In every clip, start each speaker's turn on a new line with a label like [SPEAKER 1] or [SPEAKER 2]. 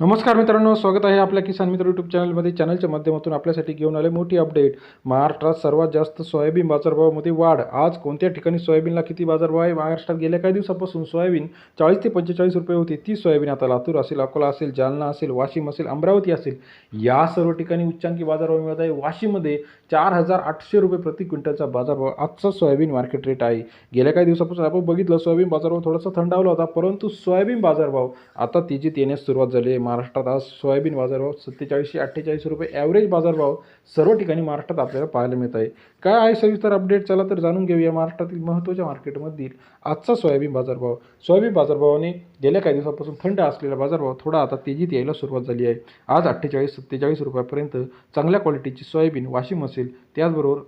[SPEAKER 1] नमस्कार मित्रांनो स्वागत आहे आपल्या किसान मित्र यूट्यूब चॅनलमध्ये. चॅनलच्या माध्यमातून आपल्यासाठी घेऊन आले मोठी अपडेट महाराष्ट्रात सर्वात जास्त सोयाबीन बाजारभावामध्ये वाढ. आज कोणत्या ठिकाणी सोयाबीनला किती बाजारभाव आहे? महाराष्ट्रात गेल्या काही दिवसापासून सोयाबीन चाळीस ते पंचेचाळीस रुपये होती. ती सोयाबीन आता लातूर असेल अकोला असेल जालना असेल वाशिम असेल अमरावती असेल या सर्व ठिकाणी उच्चांकी बाजारभाव मिळत आहे. वाशिममध्ये चार हजार आठशे रुपये प्रति क्विंटलचा बाजारभाव. आजचा सोयाबीन मार्केट रेट आहे. गेल्या काही दिवसापासून आपण बघितलं सोयाबीन बाजारभाव थोडासा थंडावला होता परंतु सोयाबीन बाजारभाव आता तेजीत येण्यास सुरुवात झाली आहे. महाराष्ट्रात आज सोयाबीन बाजारभाव सत्तेचाळीसशे अठ्ठेचाळीस रुपये ॲव्हरेज बाजारभाव सर्व ठिकाणी महाराष्ट्रात आपल्याला पाहायला मिळत आहे. काय आहे सविस्तर अपडेट चला तर जाणून घेऊया महाराष्ट्रातील महत्त्वाच्या मार्केटमधील आजचा सोयाबीन बाजारभाव. सोयाबीन बाजारभावाने गेल्या काही दिवसापासून थंड असलेला बाजारभाव थोडा आता तेजीत यायला सुरुवात झाली आहे. आज अठ्ठेचाळीस सत्तेचाळीस रुपयापर्यंत चांगल्या क्वालिटीची सोयाबीन वाशिम असेल त्याचबरोबर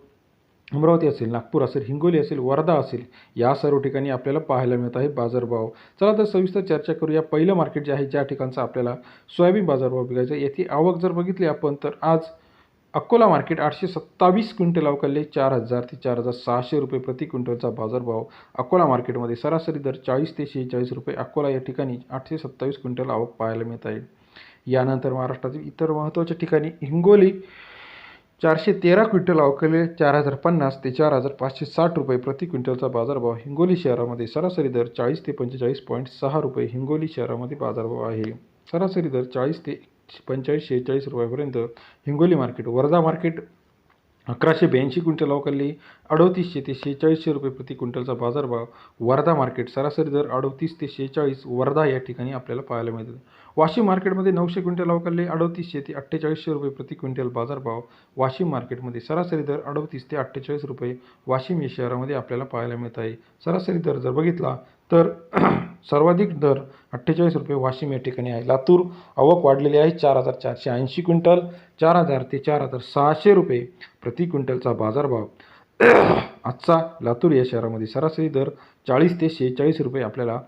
[SPEAKER 1] अमरावती असेल नागपूर असेल हिंगोली असेल वर्धा असेल या सर्व ठिकाणी आपल्याला पाहायला मिळत आहे बाजारभाव. चला तर सविस्तर चर्चा करूया. पहिलं मार्केट जे आहे ज्या ठिकाणचा आपल्याला सोयाबीन बाजारभाव बघायचं आहे आवक जर बघितली आपण तर आज अकोला मार्केट आठशे सत्तावीस क्विंटल अवकाले चार हजार ते चार हजार सहाशे रुपये प्रति क्विंटलचा बाजारभाव. अकोला मार्केटमध्ये सरासरी दर चाळीस ते शेहेचाळीस रुपये अकोला या ठिकाणी आठशे सत्तावीस क्विंटल आवक पाहायला मिळत आहे. यानंतर महाराष्ट्रातील इतर महत्त्वाच्या ठिकाणी हिंगोली चारशे तेरा क्विंटल अवकले चार हजार पन्नास ते चार हजार पाचशे साठ रुपये प्रति क्विंटलचा बाजारभाव हिंगोली शहरामध्ये सरासरी दर चाळीस ते पंचेचाळीस पॉईंट सहा रुपये हिंगोली शहरामध्ये बाजारभाव आहे. सरासरी दर चाळीस ते पंचेचाळीस शेहेचाळीस रुपयापर्यंत हिंगोली मार्केट वर्धा मार्केट अकराशे ब्याऐंशी क्विंटल अवकाली अडोतीसशे ते शेहेचाळीसशे रुपये प्रति क्विंटलचा बाजारभाव. वर्धा मार्केट सरासरी दर अडोतीस ते शेहेचाळीस वर्धा या ठिकाणी आपल्याला पाहायला मिळतात वाशिम मार्केटमध्ये नऊशे क्विंटल अवकाले अडोतीसशे ते अठ्ठेचाळीसशे रुपये प्रति क्विंटल बाजारभाव. वाशिम मार्केटमध्ये सरासरी दर अडोतीस ते अठ्ठेचाळीस रुपये वाशिम या शहरामध्ये आपल्याला पाहायला मिळत आहे. सरासरी दर जर बघितला तर सर्वाधिक दर अठ्ठेचाळीस रुपये वाशिम या ठिकाणी आहे. लातूर आवक वाढलेली आहे चार हजार चारशे ऐंशी क्विंटल चार हजार ते चार हजार सहाशे रुपये प्रति क्विंटलचा बाजारभाव. आजचा लातूर या शहरामध्ये सरासरी दर चाळीस ते शेहेचाळीस रुपये आपल्याला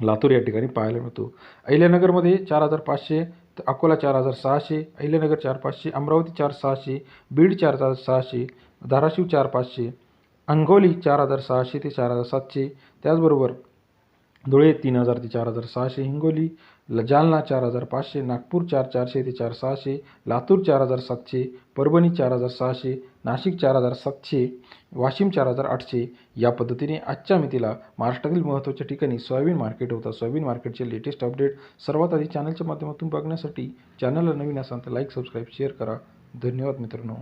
[SPEAKER 1] लातूर या ठिकाणी पाहायला मिळतो. अहिल्यानगरमध्ये चार हजार पाचशे तर अकोला चार हजार सहाशे अहिल्यानगर चार पाचशे अमरावती चार सहाशे बीड चार हजार सहाशे धाराशिव चार पाचशे अंगोली चार हजार सहाशे ते चार हजार सातशे. त्याचबरोबर धुळे तीन हजार ते चार हजार सहाशे हिंगोली ल जालना चार हजार पाचशे नागपूर चार चारशे ते चार सहाशे लातूर चार हजार सातशे परभणी चार हजार सहाशे नाशिक चार हजार सातशे वाशिम चार हजार आठशे. या पद्धतीने आजच्या मितीला महाराष्ट्रातील महत्त्वाच्या ठिकाणी सोयाबीन मार्केट होता. सोयाबीन मार्केटचे लेटेस्ट अपडेट सर्वात आधी चॅनलच्या माध्यमातून बघण्यासाठी चॅनलला नवीन असाल तर लाईक सबस्क्राईब शेअर करा. धन्यवाद मित्रांनो.